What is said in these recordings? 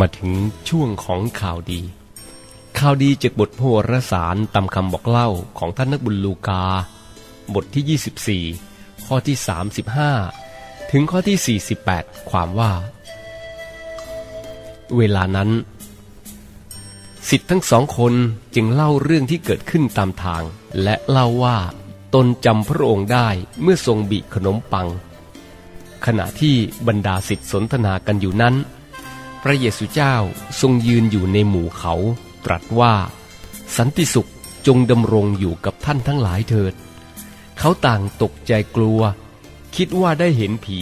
มาถึงช่วงของข่าวดี ข่าวดีจากบทพระวรสารตามคำบอกเล่าของท่านนักบุญลูกา บทที่ 24 ข้อที่ 35 ถึงข้อที่ 48 ความว่า เวลานั้นสิทธิ์ทั้งสองคนจึงเล่าเรื่องที่เกิดขึ้นตามทาง และเล่าว่า ตนจำพระองค์ได้เมื่อทรงบิขนมปัง ขณะที่บรรดาสิทธิสนทนากันอยู่นั้น พระเยซูเจ้าทรงยืนอยู่ในหมู่เขา ตรัสว่า สันติสุขจงดำรงอยู่กับท่านทั้งหลายเถิด เขาต่างตกใจกลัว คิดว่าได้เห็นผี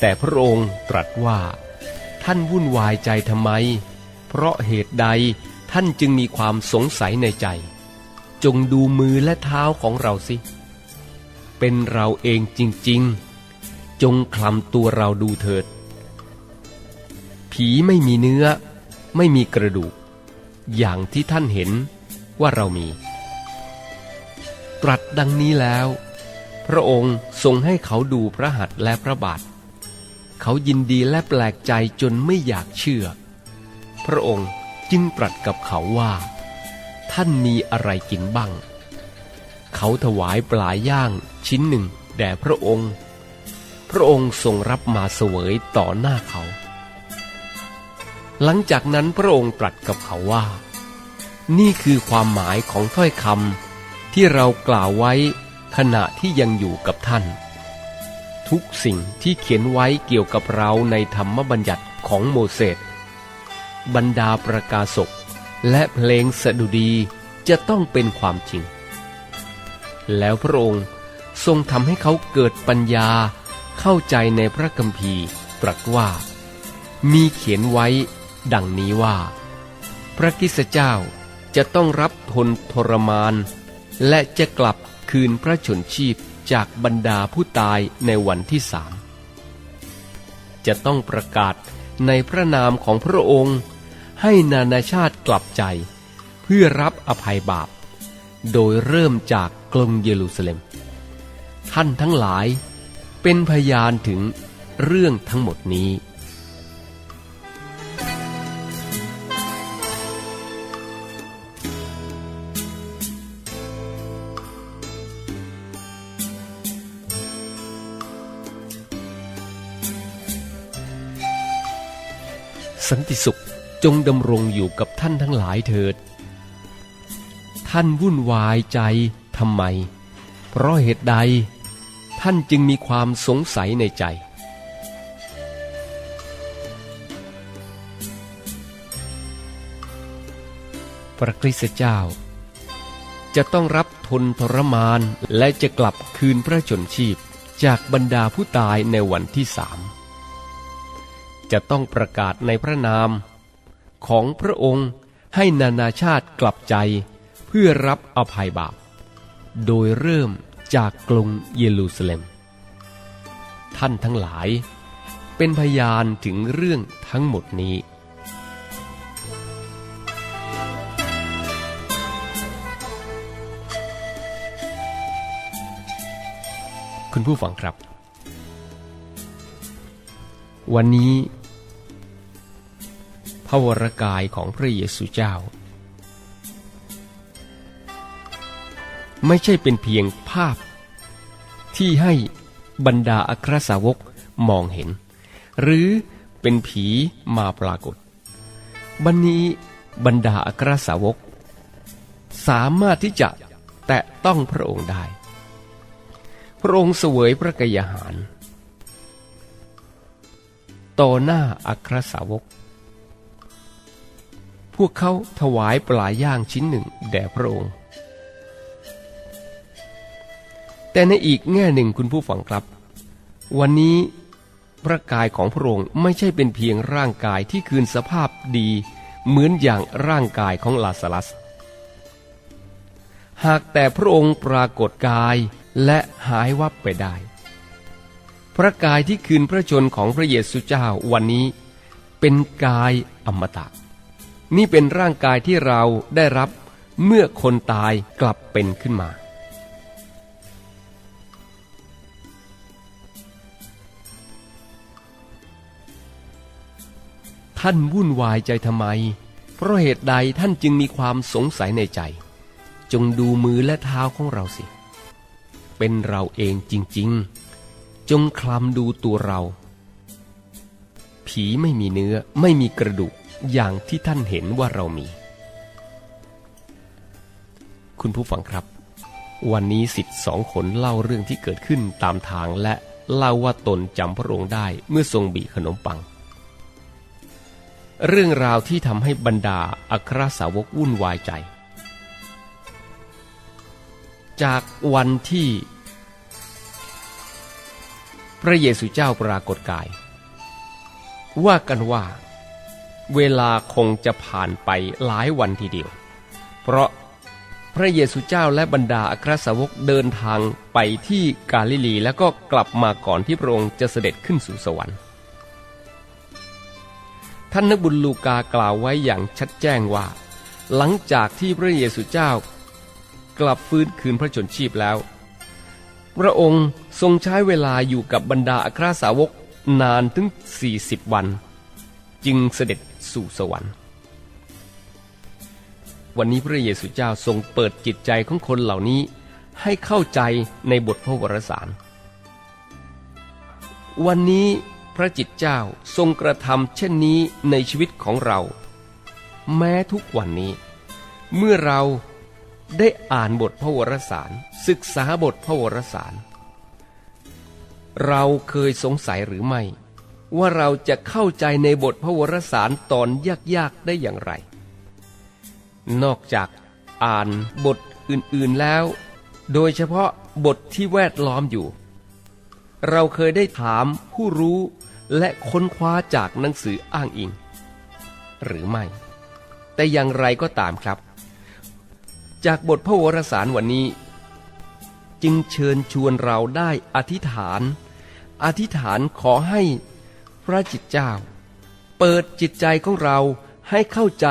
แต่พระองค์ตรัสว่า ท่านวุ่นวายใจทำไม เพราะเหตุใดท่านจึงมีความสงสัยในใจ จงดูมือและเท้าของเราสิ เป็นเราเองจริง ๆ จงคลำตัวเราดูเถิด ผีไม่มีเนื้อ ไม่มีกระดูก อย่างที่ท่านเห็นว่าเรามี ตรัสดังนี้แล้ว พระองค์ทรงให้เขาดูพระหัตถ์และพระบาท เขายินดีและแปลกใจจนไม่อยากเชื่อ พระองค์จึงตรัสกับเขาว่า ท่านมีอะไรกินบ้าง เขาถวายปลาย่างชิ้นหนึ่งแด่พระองค์ พระองค์ทรงรับมาเสวยต่อหน้าเขา หลังจากนั้นพระองค์ตรัสกับเขาว่า นี่คือความหมายของถ้อยคำที่เรากล่าวไว้ขณะที่ยังอยู่กับท่าน ทุกสิ่งที่เขียนไว้เกี่ยวกับเราในธรรมบัญญัติของโมเสสบรรดาประกาศกและเพลงสดุดีจะต้องเป็นความจริง แล้วพระองค์ทรงทำให้เขาเกิดปัญญาเข้าใจในพระคัมภีร์ตรัสว่า มีเขียนไว้ ดังนี้ว่า พระกิสเจ้าจะต้องรับทนทรมาน และจะกลับคืนพระชนชีพจากบรรดาผู้ตายในวันที่สามจะต้องประกาศในพระนามของพระองค์ ให้นานาชาติกลับใจ เพื่อรับอภัยบาป โดยเริ่มจากกรุงเยรูซาเล็ม ท่านทั้งหลายเป็นพยานถึงเรื่องทั้งหมดนี้ สันติสุขจงดำรงอยู่กับท่านทั้งหลายเถิด ท่านวุ่นวายใจทำไม เพราะเหตุใด ท่านจึงมีความสงสัยในใจ พระคริสต์เจ้า จะต้องรับทนทรมานและจะกลับคืนพระชนชีพจากบรรดาผู้ตายในวันที่สาม จะต้องประกาศในพระนาม ของพระองค์ให้นานาชาติกลับใจเพื่อรับอภัยบาป โดยเริ่มจากกรุงเยรูซาเล็ม ท่านทั้งหลายเป็นพยานถึงเรื่องทั้งหมดนี้คุณผู้ฟังครับ วันนี้ พระวรกายของพระเยซูเจ้า ไม่ใช่เป็นเพียงภาพ ที่ให้บรรดาอัครสาวกมองเห็น หรือเป็นผีมาปรากฏ บันนี้บรรดาอัครสาวก สามารถที่จะแตะต้องพระองค์ได้ พระองค์เสวยพระกยาหาร ต่อหน้าอัครสาวก พวกเขาถวายปลาย่างชิ้นหนึ่งแด่พระองค์ แต่ในอีกแง่หนึ่งคุณผู้ฟังครับ วันนี้พระกายของพระองค์ไม่ใช่เป็นเพียงร่างกายที่คืนสภาพดีเหมือนอย่างร่างกายของลาซารัส หากแต่พระองค์ปรากฏกายและหายวับไปได้ พระกายที่คืนพระชนของพระเยซูเจ้าวันนี้เป็นกายอมตะ นี่เป็นร่างกายที่เราได้รับเมื่อคนตายกลับเป็นขึ้นมา ท่านวุ่นวายใจทำไม เพราะเหตุใดท่านจึงมีความสงสัยในใจ จงดูมือและเท้าของเราสิ เป็นเราเองจริง ๆ จงคลำดูตัวเรา ผีไม่มีเนื้อไม่มีกระดูก อย่างที่ท่านเห็นว่าเรามี คุณผู้ฟังครับ วันนี้สิทธิ์สองคนเล่าเรื่องที่เกิดขึ้นตามทางและเล่าว่าตนจำพระองค์ได้เมื่อทรงบีขนมปัง เรื่องราวที่ทำให้บรรดาอัครสาวกวุ่นวายใจ จากวันที่ พระเยซูเจ้าปรากฏกาย ว่ากันว่า เวลาคงจะผ่านไปหลายวันทีเดียว เพราะพระเยซูเจ้าและบรรดาอัครสาวกเดินทางไปที่กาลิลีแล้วก็กลับมาก่อนที่พระองค์จะเสด็จขึ้นสู่สวรรค์ ท่านนักบุญลูกากล่าวไว้อย่างชัดแจ้งว่า หลังจากที่พระเยซูเจ้ากลับฟื้นคืนพระชนชีพแล้ว พระองค์ทรงใช้เวลาอยู่กับบรรดาอัครสาวกนานถึง 40 วัน จึงเสด็จ สู่สวรรค์ วันนี้พระเยซูเจ้าทรงเปิดจิตใจของคนเหล่านี้ให้เข้าใจในบทพระวรสาร วันนี้พระจิตเจ้าทรงกระทำเช่นนี้ในชีวิตของเรา แม้ทุกวันนี้ เมื่อเราได้อ่านบทพระวรสาร ศึกษาบทพระวรสาร เราเคยสงสัยหรือไม่ ว่าเราจะเข้าใจในบทพระวรสารตอนยากๆได้อย่างไร นอกจากอ่านบทอื่นๆแล้ว โดยเฉพาะบทที่แวดล้อมอยู่ เราเคยได้ถามผู้รู้และค้นคว้าจากหนังสืออ้างอิง หรือไม่ แต่อย่างไรก็ตามครับ จากบทพระวรสารวันนี้ จึงเชิญชวนเราได้อธิษฐาน อธิษฐานขอให้ พระจิตเจ้า เปิดจิตใจของเราให้เข้าใจ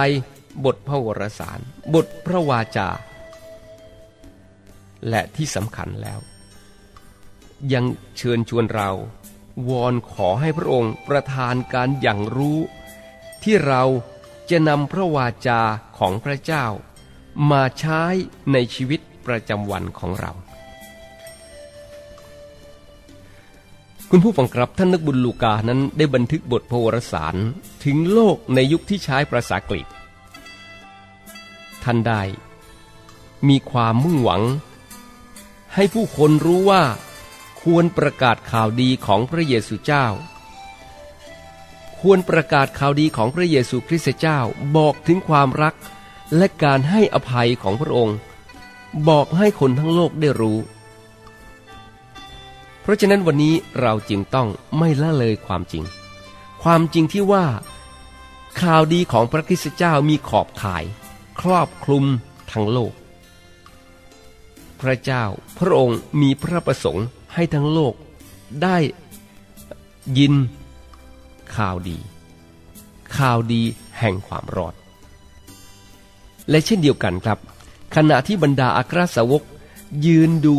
บทพระวรสาร บทพระวาจา และที่สำคัญแล้ว ยังเชิญชวนเราวอนขอให้พระองค์ประทานการอย่างรู้ ที่เราจะนำพระวาจาของพระเจ้า มาใช้ในชีวิตประจำวันของเรา คุณผู้ฟังครับท่านนักบุญลูกานั้นได้บันทึกบทพระวรสารถึงโลกในยุคที่ใช้ภาษากรีกท่านได้มีความมุ่งหวัง ให้ผู้คนรู้ว่าควรประกาศข่าวดีของพระเยซูเจ้า ควรประกาศข่าวดีของพระเยซูคริสต์เจ้าบอกถึงความรักและการให้อภัยของพระองค์ บอกให้คนทั้งโลกได้รู้ ราะฉะนั้นวันนี้เราจึงต้องไม่ละเลยความจริง ความจริงที่ว่า ข่าวดีของพระคริสต์เจ้ามีขอบข่าย ครอบคลุมทั้งโลก พระเจ้าพระองค์มีพระประสงค์ให้ทั้งโลกได้ยินข่าวดี ข่าวดีแห่งความรอด และเช่นเดียวกันครับ ขณะที่บรรดาอัครสาวกยืนดู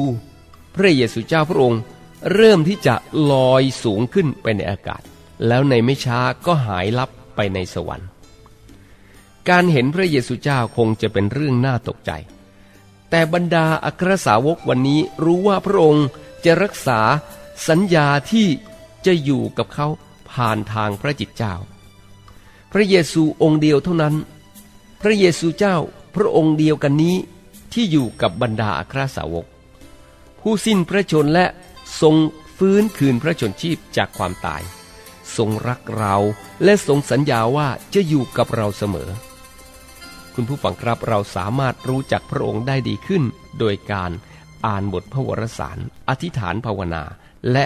พระเยซูเจ้าพระองค์ เริ่มที่จะลอยสูงขึ้นไปในอากาศ แล้วในไม่ช้าก็หายลับไปในสวรรค์ การเห็นพระเยซูเจ้าคงจะเป็นเรื่องน่าตกใจ แต่บรรดาอัครสาวกวันนี้รู้ว่าพระองค์จะรักษาสัญญาที่จะอยู่กับเขาผ่านทางพระจิตเจ้า พระเยซูองค์เดียวเท่านั้น พระเยซูเจ้าพระองค์เดียวกันนี้ที่อยู่กับบรรดาอัครสาวก ผู้สิ้นพระชนและ ทรงฟื้นคืนพระชนชีพจากความตาย ทรงรักเราและทรงสัญญาว่าจะอยู่กับเราเสมอ คุณผู้ฟังครับเราสามารถรู้จักพระองค์ได้ดีขึ้น โดยการอ่านบทพระวรสาร อธิษฐานภาวนา และ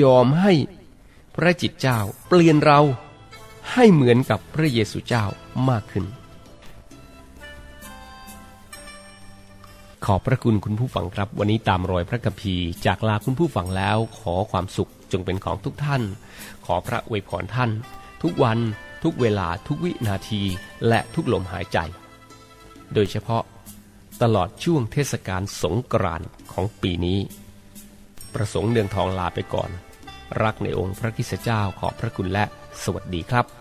ยอมให้พระจิตเจ้าเปลี่ยนเราให้เหมือนกับพระเยซูเจ้ามากขึ้น ขอบพระคุณคุณผู้ฟังครับ วันนี้ตามรอยพระกัมภีร์จากลาคุณผู้ฟังแล้ว ขอความสุขจงเป็นของทุกท่าน ขอพระอวยพรท่าน ทุกวัน ทุกเวลาทุกวินาที และทุกลมหายใจ โดยเฉพาะ ตลอดช่วงเทศกาลสงกรานต์ของปีนี้ ประสงค์เนืองทองลาไปก่อน รักในองค์พระคิสเจ้าขอบพระคุณและสวัสดีครับ